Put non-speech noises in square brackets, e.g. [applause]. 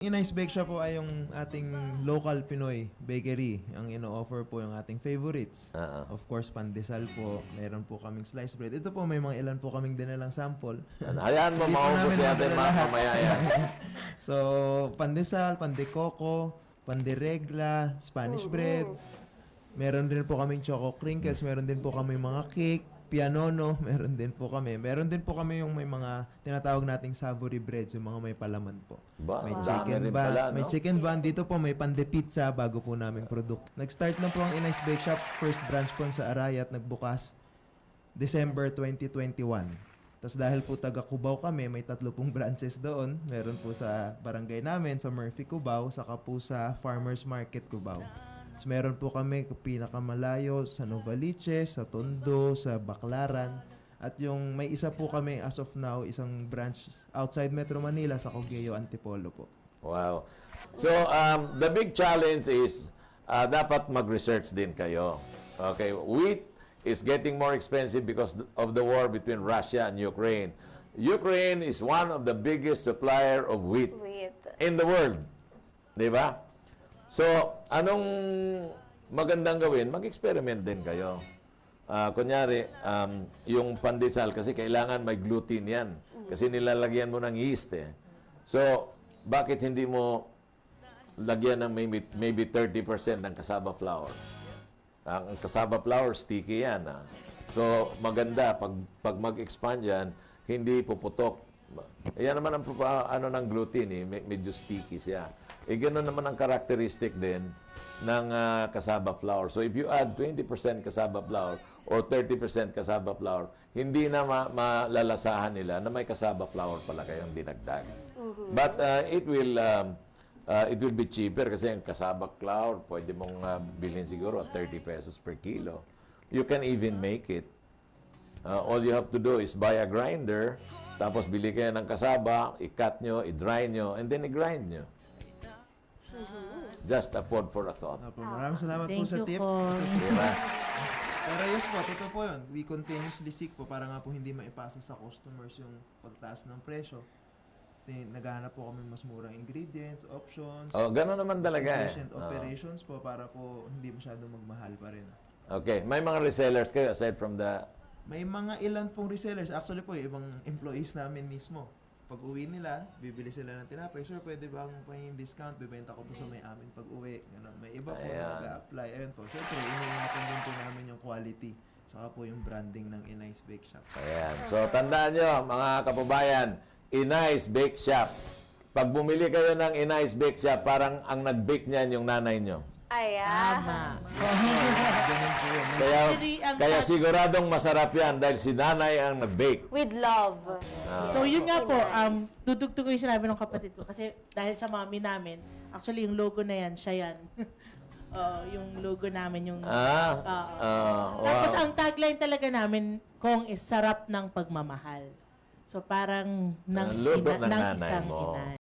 Inay's Bake Shop po ay yung ating local Pinoy bakery. Ang ino-offer po yung ating favorites. Ah, ah. Of course, pandesal po. Meron po kaming sliced bread. Ito po, may mga ilan po kaming dinalang sample. Ano, Hayaan mo, Hindi po maubos namin natin lahat. mamaya yan. [laughs] So, pandesal, pandekoko, pandiregla, Spanish bread. Meron din po kaming choco crinkles. Meron din po kami mga cake, pianono. [laughs] Meron din po kami. Meron din po kami yung may mga tinatawag nating savory breads, yung mga may palaman po. Ba, May chicken bun. pala, May no? chicken bun. Dito po may pande pizza bago po naming product. Nag-start na po ang Inay's Bake Shop. First branch po sa Arayat. Nagbukas December 2021. Tapos dahil po taga Cubao kami, may tatlo pong [laughs] branches doon. Meron po sa barangay namin, sa Murphy Cubao, saka po sa Farmers Market Cubao. Tapos meron po kami pinakamalayo sa Novaliches, sa Tondo, sa Baclaran. At yung may isa po kami as of now, isang branch outside Metro Manila sa Cogeo Antipolo po. Wow. So, um, the big challenge is, uh, dapat mag-research din kayo. Okay, wheat is getting more expensive because of the war between Russia and Ukraine. Ukraine is one of the biggest supplier of wheat Wait. in the world. Di ba? So, anong magandang gawin? Mag-experiment din kayo. Ah, kunyari, um, yung pandesal, kasi kailangan may gluten yan. Kasi nilalagyan mo ng yeast eh. So, bakit hindi mo lagyan ng maybe, maybe 30% ng cassava flour? Ang cassava flour, sticky yan. ah. So, maganda, pag, pag mag-expand yan, hindi puputok. Yan naman ang ano ng gluten eh, me- medyo sticky siya. Eh, ganoon naman ang characteristic din ng ah, cassava flour. So, if you add 20% cassava flour or 30% cassava flour, hindi na ma- malalasahan nila na may cassava flour pala kayong dinagdag. But ah, it will um, ah, it will be cheaper kasi ang cassava flour, pwede mong ah, bilhin siguro at 30 pesos per kilo. You can even make it. Uh, all you have to do is buy a grinder, tapos bili kayo ng kasaba, i-cut nyo, i-dry nyo, and then i-grind nyo. Just a food for a thought. Opo, maraming salamat po Thank sa you tip. po. Diba? Pero yes po, totoo po yun. We continuously seek po para nga po hindi maipasa sa customers yung pagtaas ng presyo. Tin- Naghahanap po kami mas murang ingredients, options, Oh, gano'n naman mas talaga eh. efficient Oh. operations po para po hindi masyadong magmahal pa rin. Okay, may mga resellers kayo aside from the... May mga ilan pong resellers. Actually po, ibang employees namin mismo. Pag uwi nila, bibili sila ng tinapay. Sir, pwede ba akong pahingin discount? Bibenta ko to sa may amin pag uwi. Ganun. May iba po Ayan. na nag-apply. Ayun po. Siyempre, iniingatan din po namin yung quality. Saka po yung branding ng Inay's Bake Shop. Ayan. So, tandaan nyo, mga kababayan, Inay's Bake Shop. Pag bumili kayo ng Inay's Bake Shop, parang ang nag-bake niyan yung nanay nyo. Ayan. Tama. Ganun po yun. Kaya, Actually, ang- kaya siguradong masarap yan dahil si nanay ang nag-bake. With love. So yun nga po, um, dudugtog ko yung sinabi ng kapatid ko. Kasi dahil sa mami namin, actually yung logo na yan, siya yan. [laughs] Oo, yung logo namin, yung... Ah, Oo. ah, Tapos wow. ang tagline talaga namin, Kong is sarap ng pagmamahal. So parang ng, Ah, luto ina- ng nanay isang mo. inay.